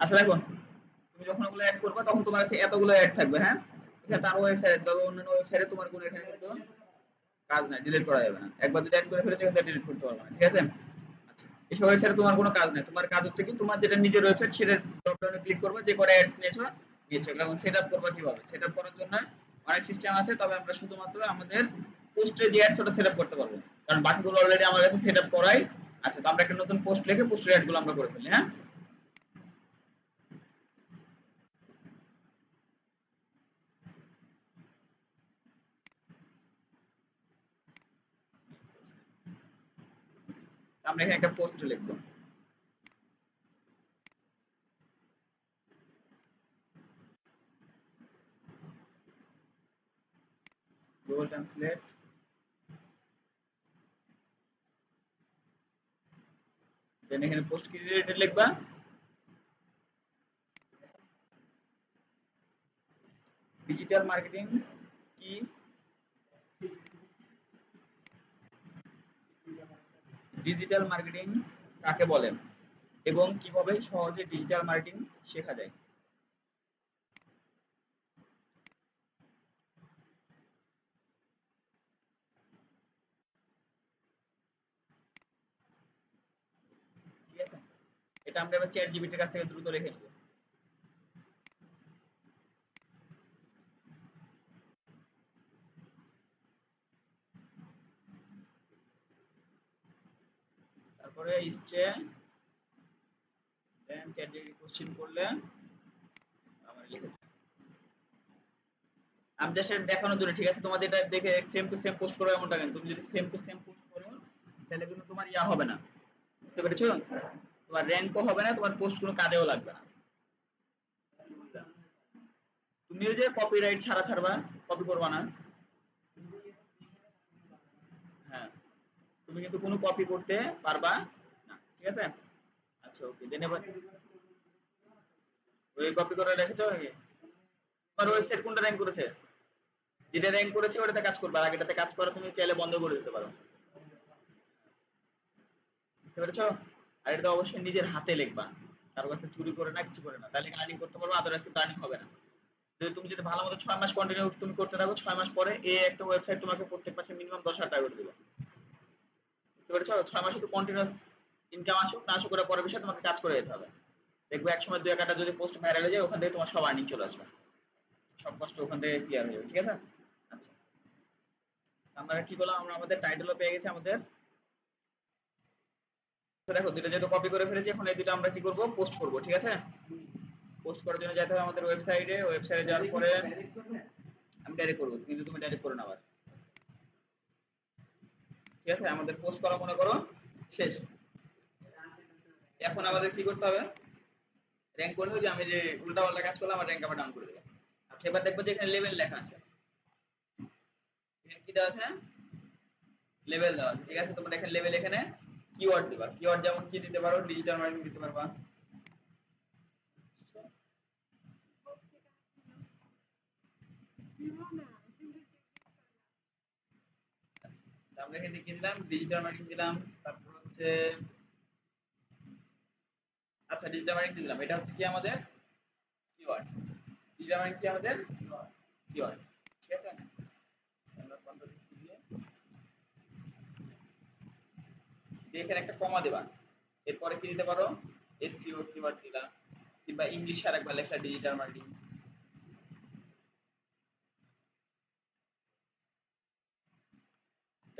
আচ্ছা দেখো তুমি যখন ওগুলো অ্যাড করবে, তখন তোমার কাছে এতগুলো অ্যাড থাকবে হ্যাঁ? এখানে তার ওয়েবসাইট আছে তবে অন্যান্য ওয়েবসাইটে তোমার কোনো এখানে কিন্তু কাজ নাই ডিলিট করা যাবে না। একবার যদি অ্যাড করে ফেলেছো এখান ডিলিট করতে পারবে না, ঠিক আছে? এই ওয়েবসাইটে তোমার কোনো কাজ নাই। তোমার কাজ হচ্ছে কি, তোমার যেটা নিজের ওয়েবসাইট সেটা ড্রপ ডাউনে ক্লিক করবে, যে করে অ্যাডস নিয়েছো নিয়েছো। এগুলো সেটআপ করবে কীভাবে? সেটআপ করার জন্য অনেক সিস্টেম আছে, তবে আমরা শুধুমাত্র আমাদের পোস্টে যে অ্যাডস ওটা সেটআপ করতে পারব। কারণ বাকিগুলো অলরেডি আমার কাছে সেটআপ করাই আচ্ছা তো আমরা একটা নতুন পোস্ট লিখে পোস্টের অ্যাডগুলো আমরা করে ফেলি হ্যাঁ? আমরা এখানে একটা পোস্ট লিখব। গুগল ট্রান্সলেট দেন এখানে পোস্ট কি রিলেটেড লিখবা? ডিজিটাল মার্কেটিং কি ডিজিটাল মার্কেটিং কাকে বলেন এবং কীভাবে সহজে ডিজিটাল মার্কেটিং শেখা যায়? এটা আমরা এবার চ্যাট জিবিটির কাছ থেকে দ্রুত লিখে নেব তারপরে স্টে দেন চ্যাট জিপিটি কোশ্চেন করলে আমার লিখে আমি জাস্ট দেখানোর জন্য ঠিক আছে? তোমাদের এটা দেখে সেম টু সেম পোস্ট করো এমনটা কেন? তুমি যদি সেম টু সেম পোস্ট করো, তাহলে কিন্তু তোমার ইয়া হবে না। বুঝতে পেরেছ? তোমার র্যাঙ্কও হবে না, তোমার পোস্ট কোনো কাজেও লাগবে না। তুমিও যে কপিরাইট ছাড়া ছাড়বা কপি করবা না। হ্যাঁ। তুমি কিন্তু কোনো কপি করতে পারবা আছে? আচ্ছা ওকে ওই কপি করে রেখেছো ওয়েবসাইট কোনটা র্যাঙ্ক করেছে? যেটা র্যাঙ্ক করেছে, ওটাতে কাজ করবে। আর আগেটাতে কাজ করা তুমি চাইলে বন্ধ করে দিতে পারো। বুঝতে আর এটা অবশ্যই নিজের হাতে লিখবা। কারও কাছে চুরি করে না, কিছু করে না। তাহলে আর্নিং করতে পারব আদারওয়াইজ কিন্তু আর্নিং হবে না। যদি তুমি যদি ভালো মতো ছয় মাস কন্টিনিউ তুমি করতে থাকো, ছয় মাস পরে এই একটা ওয়েবসাইট তোমাকে প্রত্যেক মাসে মিনিমাম দশ হাজার টাকা করে দেবে। বুঝতে পেরেছ? ছয় মাসে তো কন্টিনিউয়াস ইনকাম আসুক না আসুক ওটা পরের বিষয়ে তোমাকে কাজ করে যেতে হবে। দেখবে এক সময় দুই একটা যদি পোস্ট ভাইরাল হয়ে যায় ওখান থেকে তোমার সব আর্নিং চলে আসবে। সব কষ্ট ওখান থেকে ক্লিয়ার হয়ে যাবে ঠিক আছে? আচ্ছা। আমরা কি করলাম আমরা আমাদের টাইটেলও পেয়ে গেছি আমাদের। দেখো দুটো যেহেতু কপি করে ফেলেছি এখন এই দুটো আমরা কি করব? পোস্ট করব ঠিক আছে? পোস্ট করার জন্য যেতে হবে আমাদের ওয়েবসাইটে ওয়েবসাইটে যাওয়ার পরে আমি ডাইরেক্ট করব কিন্তু তুমি ডাইরেক্ট করে নাও ঠিক আছে? আমাদের পোস্ট করা মনে করো শেষ। এখন আমাদের কি করতে হবে? র্যাঙ্ক করলে যে আমি যে উল্টা পাল্টা কাজ করলাম আমার র্যাঙ্ক আবার ডাউন করে দেবে। আচ্ছা এবার দেখব যে এখানে লেভেল লেখা আছে। এখানে কি দেওয়া আছে? লেভেল দেওয়া আছে। ঠিক আছে তোমরা এখানে লেভেল এখানে কিওয়ার্ড দিবা। কিওয়ার্ড যেমন কি দিতে পারো ডিজিটাল মার্কেটিং দিতে পারবা। আচ্ছা, আমরা এখানে কি দিলাম? ডিজিটাল মার্কেটিং দিলাম। তারপর হচ্ছে আচ্ছা ডিজিটাল মার্কেটিং দিলাম এটা হচ্ছে কি আমাদের কিওয়ার্ড ডিটারমাইন্ট কি আমাদের কিওয়ার্ড ঠিক আছে? আমরা দিয়ে এখানে একটা কমা দেবা। এরপরে কি দিতে পারো? এসইও কিওয়ার্ড দিলাম কিংবা ইংলিশে আরেকবার লেখা ডিজিটাল মার্কেটিং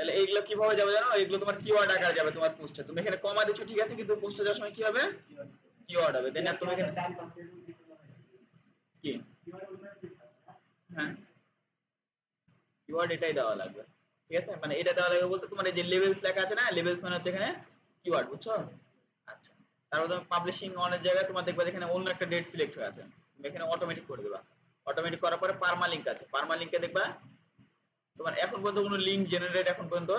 তাহলে এইগুলো কীভাবে যাবে জানো? এগুলো তোমার কিওয়ার্ড আকারে যাবে তোমার পোস্টে তুমি এখানে কমা দিচ্ছ, ঠিক আছে? কিন্তু পোস্টে যাওয়ার সময় কি হবে? কিওয়ার্ড হবে। দেন তুমি এখানে কি? হ্যাঁ। কিওয়ার্ড এটাই দেওয়া লাগবে। ঠিক আছে? মানে এটা দেওয়া লাগবে বলতে তোমার এই যে লেভেলস লেখা আছে না? লেভেলস মানে হচ্ছে এখানে কিওয়ার্ড বুঝছ? আচ্ছা। তারপর তুমি পাবলিশিং অনের জায়গায় তোমার দেখবে এখানে অন্য একটা ডেট সিলেক্ট হয়ে আছে। তুমি এখানে অটোমেটিক করে দেবা। অটোমেটিক করার পরে পারমা লিংক আছে। পারমা লিংকে দেখবা তোমার এখন পর্যন্ত কোনো লিংক জেনারেট এখন পর্যন্ত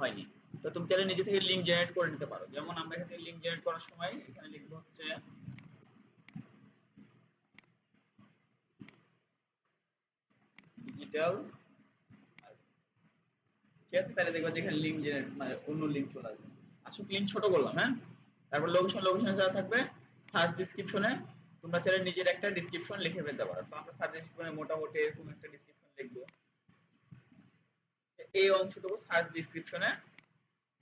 হয়নি। তো তুমি চাইলে নিজে থেকে লিংক জেনারেট করে নিতে পারো। যেমন আমরা এখানে লিংক জেনারেট করার সময় এখানে লিখব হচ্ছে ডিজিটাল ঠিক আছে, তাহলে দেখবা যে এখানে লিংক জেনারেট মানে অন্য লিংক চলে আসবে। আসুক লিংক ছোট করলাম হ্যাঁ? তারপর লোকেশন লোকেশন যা থাকবে সার্চ ডেসক্রিপশনে তোমরা চাইলে নিজের একটা ডেসক্রিপশন লিখে ফেলতে পারো। তো আমরা করে মোটামুটি এরকম একটা ডেসক্রিপশন লিখব। এই অংশটুকু সার্চ ডেসক্রিপশনে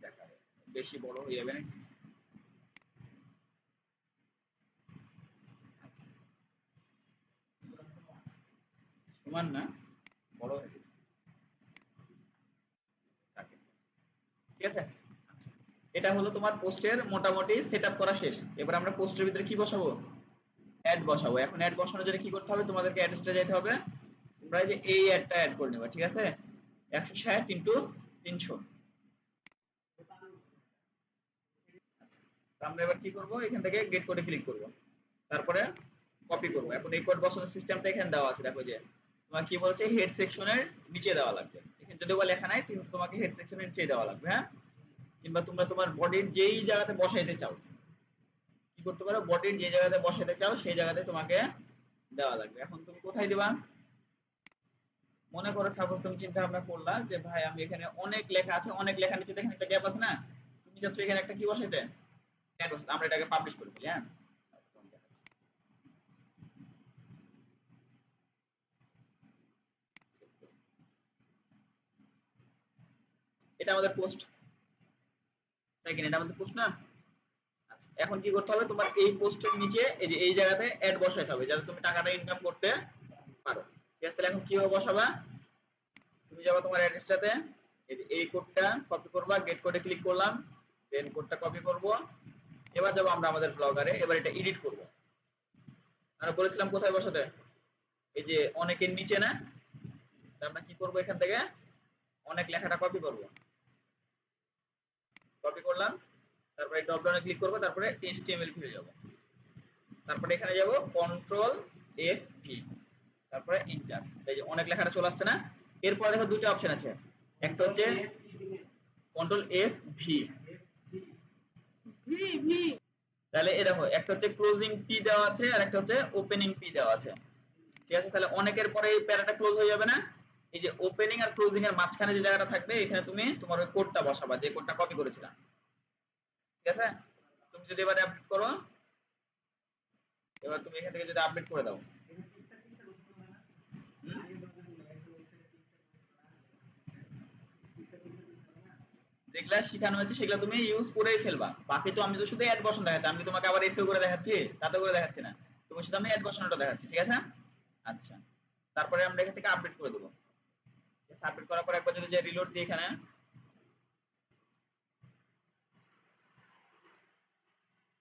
দেখাবে। বেশি বড় হয়ে যাবে নাকি। সমান না, বড় হয়ে গেছে। ঠিক আছে? আচ্ছা। এটা হলো তোমার পোস্টের মোটামুটি সেটআপ করা শেষ। এবার আমরা পোস্টের ভিতরে কি বসাবো? অ্যাড বসাবো। এখন অ্যাড বসানোর জন্য কি করতে হবে? তোমাদেরকে অ্যাড্রেসটা যেতে হবে। তোমরা যে এই অ্যাডটা অ্যাড করে নেবে, ঠিক আছে? একশো ষাট ইন্টু তিনশো। আমরা এবার কি করব? এখান থেকে গেট কোডে ক্লিক করব। তারপরে কপি করব। এখন এই কোড বসানোর সিস্টেমটা এখানে দেওয়া আছে। দেখো যে, তোমার কি বলছে? হেড সেকশনের নিচে দেওয়া লাগবে। এখানে যদি লেখা নাই কিন্তু তোমাকে হেড সেকশনের নিচে দেওয়া লাগবে হ্যাঁ? কিংবা তোমরা তোমার বডির যেই জায়গাতে বসাইতে চাও, কি করতে পারো? বডির যে জায়গাতে বসাইতে চাও, সেই জায়গাতে তোমাকে দেওয়া লাগবে। এখন তুমি কোথায় দিবা? মনে করো সাপোজ তুমি চিন্তা ভাবনা করলা যে, ভাই, আমি এখানে অনেক লেখা আছে, অনেক লেখা নিচে এখানে একটা গ্যাপ আছে না? তুমি চাচ্ছ এখানে একটা কি বসাইতে? বসাতে আমরা এটাকে পাবলিশ করে ফেলি হ্যাঁ? এটা আমাদের পোস্ট তাই কিনা? এটা আমাদের পোস্ট না? আচ্ছা এখন কি করতে হবে? তোমার এই পোস্টের নিচে, এই যে এই জায়গাতে অ্যাড বসাইতে হবে, যাতে তুমি টাকাটা ইনকাম করতে পারো। তাহলে এখন কীভাবে বসাবা? তুমি যাবা তোমার অ্যাড্রেসটাতে এই কোডটা কপি করবা গেট কোডে ক্লিক করলাম দেন কোডটা কপি করব। এবার যাব আমরা আমাদের ব্লগারে, এবার এটা এডিট করব। আমরা বলেছিলাম কোথায় বসাতে? এই যে অনেকের নিচে না? আমরা কি করব এখান থেকে? অনেক লেখাটা কপি করব। কপি করলাম, তারপরে ড্রপ ডাউনে ক্লিক করব, তারপরে এইচটিএমএল ফিরে যাব। তারপরে এখানে যাব কন্ট্রোল এফ তারপরে ইন্টার এই যে অনেক লেখাটা চলে আসছে না? এরপরে দেখো দুটো অপশন আছে। একটা হচ্ছে কন্ট্রোল এফ ভি তাহলে এ দেখো, একটা হচ্ছে ক্লোজিং পি দেওয়া আছে আর একটা হচ্ছে ওপেনিং পি দেওয়া আছে। ঠিক আছে? তাহলে অনেকের পরে এই প্যারাটা ক্লোজ হয়ে যাবে না? এই যে ওপেনিং আর ক্লোজিং এর মাঝখানে যে জায়গাটা থাকবে, এখানে তুমি তোমার ওই কোডটা বসাবা, যে কোডটা কপি করেছিলাম। ঠিক আছে? তুমি যদি এবারে আপডেট করো, এবার তুমি এখান থেকে যদি আপডেট করে দাও। যেগুলা শেখানো হয়েছে, সেগুলো তুমি ইউজ করেই ফেলবা। বাকি তো আমি তো শুধু অ্যাড বসানো দেখাচ্ছি। আমি তোমাকে আবার এসিও করে দেখাচ্ছি? তাতে করে দেখাচ্ছি না। তোমার শুধু আমি অ্যাড বসানোটা দেখাচ্ছি, ঠিক আছে? আচ্ছা। তারপরে আমরা এখান থেকে আপডেট করে দেবো। আপডেট করার পর একবার যদি যে রিলোড দিই এখানে।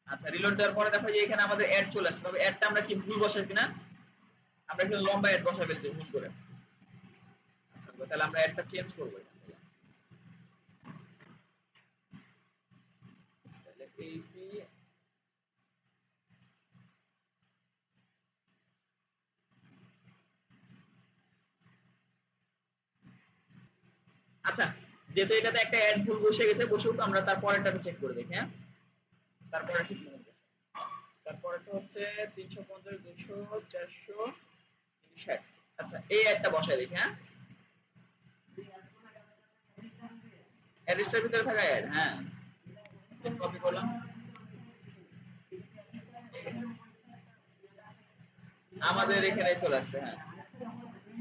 আচ্ছা রিলোড দেওয়ার পরে দেখো যে এখানে আমাদের অ্যাড চলে আসছে। তবে অ্যাডটা আমরা কি ভুল বসাইছি না? আমরা এখানে লম্বা অ্যাড বসাই ফেলছি, ভুল করে। আচ্ছা তাহলে আমরা অ্যাডটা চেঞ্জ করব। এখান থেকে তাহলে এইটি আচ্ছা যেহেতু এটাতে একটা অ্যাড ভুল বসে গেছে, বসুক, আমরা তারপরেরটা চেক করে দেখি হ্যাঁ? তারপরে ঠিক মনে তারপরেটা হচ্ছে তিনশো পঞ্চাশ, দুশো, চারশো, ষাট। আচ্ছা এই অ্যাডটা বসাই দেখি হ্যাঁ? অ্যাড্রেসটার ভিতরে থাকা অ্যাড হ্যাঁ। কপি করলাম আমাদের এখানে চলে আসছে হ্যাঁ।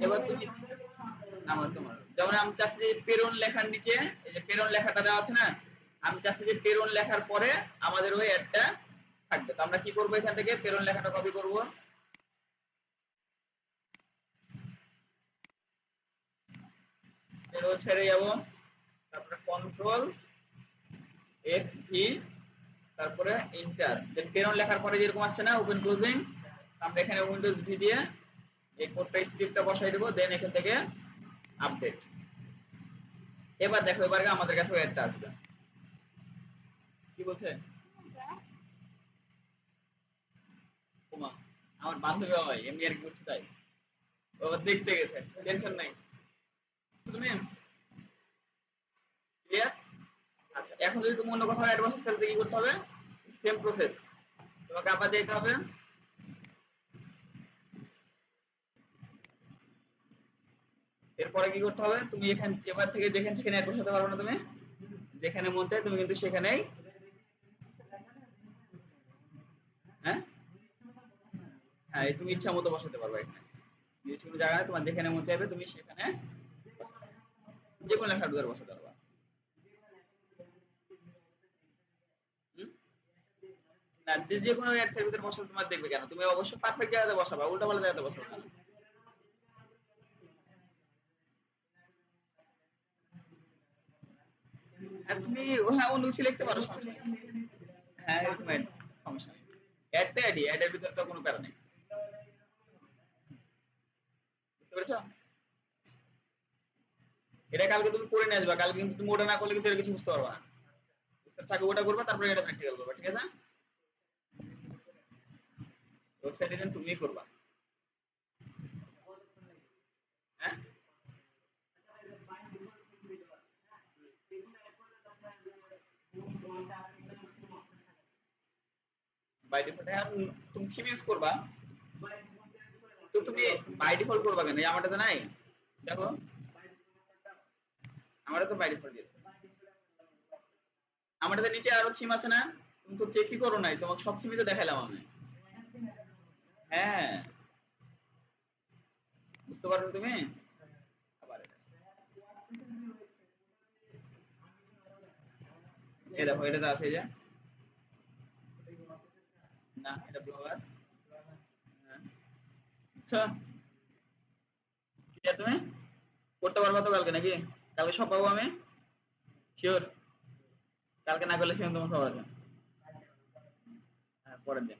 এবার তুমি আমার তোমার। যেমন আমি চাচ্ছি যে পেরন লেখার নিচে, এই যে পেরন লেখাটা দেওয়া আছে না, আমি চাচ্ছি যে পেরন লেখার পরে আমাদের ওই অ্যাডটা থাকবে। তো আমরা কি করব এখান থেকে? পেরন লেখাটা কপি করব। ওয়েবসাইটে যাব। তারপরে কন্ট্রোল এফ ভি তারপরে ইন্টার দেন পেরন লেখার পরে যেরকম আসছে না ওপেন ক্লোজিং আমরা এখানে উইন্ডোজ ভি দিয়ে এই কোডটা স্ক্রিপ্টটা বসাই দেবো দেন এখান থেকে আপডেট এবার দেখো, এবার আমাদের কাছে অ্যাডটা আসবে। কি বলছে? আমার বান্ধবী হয় এমনি আর কি করছে তাই। ও দেখতে গেছে টেনশন নাই। তুমি? ক্লিয়ার আচ্ছা এখন যদি তুমি অন্য কোথাও অ্যাড বসাতে চাও তাহলে কি করতে হবে? সেম প্রসেস তোমাকে আবার যেতে হবে। এরপরে কি করতে হবে? তুমি এখান, এবার থেকে যেখানে সেখানে অ্যাড বসাতে পারবে না তুমি। যেখানে মন চায়, তুমি কিন্তু সেখানেই হ্যাঁ? হ্যাঁ তুমি ইচ্ছা মতো বসাতে পারবে এখানে। নির্দিষ্ট কোনো জায়গায় তোমার যেখানে মন চাইবে, তুমি সেখানে যে কোনো লেখার ভিতরে বসাতে পারবা। যে- কোনো অ্যাডসের ভিতরে বসাতে তোমার দেখবে কেন? তুমি অবশ্যই পারফেক্ট জায়গাতে বসাবা উল্টা পাল্টা জায়গাতে বসাবে না তুমি হ্যাঁ অন্য কিছু লিখতে পারো? হ্যাঁ সমস্যা নেই। অ্যাড তো অ্যাডের ভিতরে তো কোনো প্যারা নেই। বুঝতে পেরেছ? এটা কালকে তুমি করে নিয়ে আসবা, কালকে কিন্তু তুমি ওটা না করলে কিন্তু এর কিছু বুঝতে পারবা না। ওটা করবা, তারপরে এটা প্র্যাকটিক্যাল করবা, ঠিক আছে? ওয়েবসাইট ডিজাইন তুমিই করবা। হ্যাঁ? বাই ডিফল্ট হ্যাঁ তুমি থিম ইউজ করবা? তো তুমি বাই ডিফল্ট করবা কেন? এই আমারটাতে নাই। দেখো। আমারটা তো বাই ডিফল্ট দিয়ে আমারটাতে নিচে আরও থিম আছে না? তুমি তো চেকই করো নাই। তোমাকে সব থিমই তো দেখাইলাম আমি। হ্যাঁ। বুঝতে পারবে তুমি? এটা। এই দেখো, এটাতে আছে এই যে। না, এটা ব্লগার আচ্ছা। কি আর তুমি? করতে পারবা তো কালকে নাকি? কালকে সব পাবো আমি? শিওর কালকে না করলে সেখানে তোমার খবর আছে। হ্যাঁ পরের দিন।